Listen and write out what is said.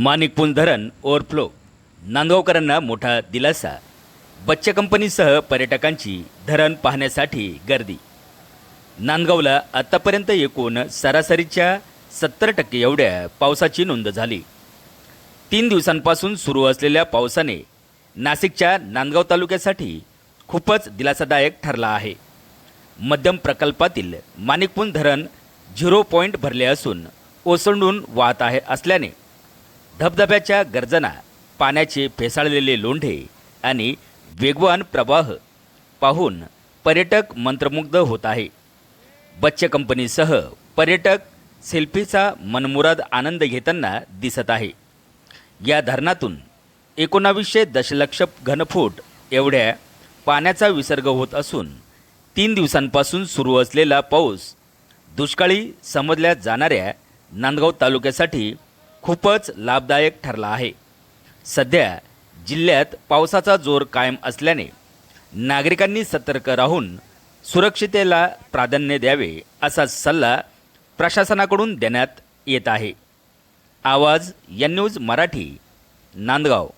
माणिकपूल धरण ओव्हरफ्लो. नांदगावकरांना मोठा दिलासा. बच्चे कंपनीसह पर्यटकांची धरण पाहण्यासाठी गर्दी. नांदगावला आत्तापर्यंत एकूण सरासरीच्या सत्तर टक्के एवढ्या पावसाची नोंद झाली. तीन दिवसांपासून सुरू असलेल्या पावसाने नाशिकच्या नांदगाव तालुक्यासाठी खूपच दिलासादायक ठरला आहे. मध्यम प्रकल्पातील माणिकपूल धरण झिरो पॉईंट भरले असून ओसंडून वाहत आहे असल्याने धबधब्याच्या गर्जना पाण्याचे फेसाळलेले लोंढे आणि वेगवान प्रवाह पाहून पर्यटक मंत्रमुग्ध होत आहे. बच्च कंपनीसह पर्यटक सेल्फीचा मनमुराद आनंद घेताना दिसत आहे. या धरणातून एकोणावीसशे दशलक्ष घनफूट एवढ्या पाण्याचा विसर्ग होत असून तीन दिवसांपासून सुरू असलेला पाऊस दुष्काळी समजल्या जाणाऱ्या नांदगाव तालुक्यासाठी खूपच लाभदायक ठरला आहे. सध्या जिल्ह्यात पावसाचा जोर कायम असल्याने नागरिकांनी सतर्क राहून सुरक्षितेला प्राधान्य द्यावे असा सल्ला प्रशासनाकडून देण्यात येत आहे. आवाज या न्यूज मराठी नांदगाव.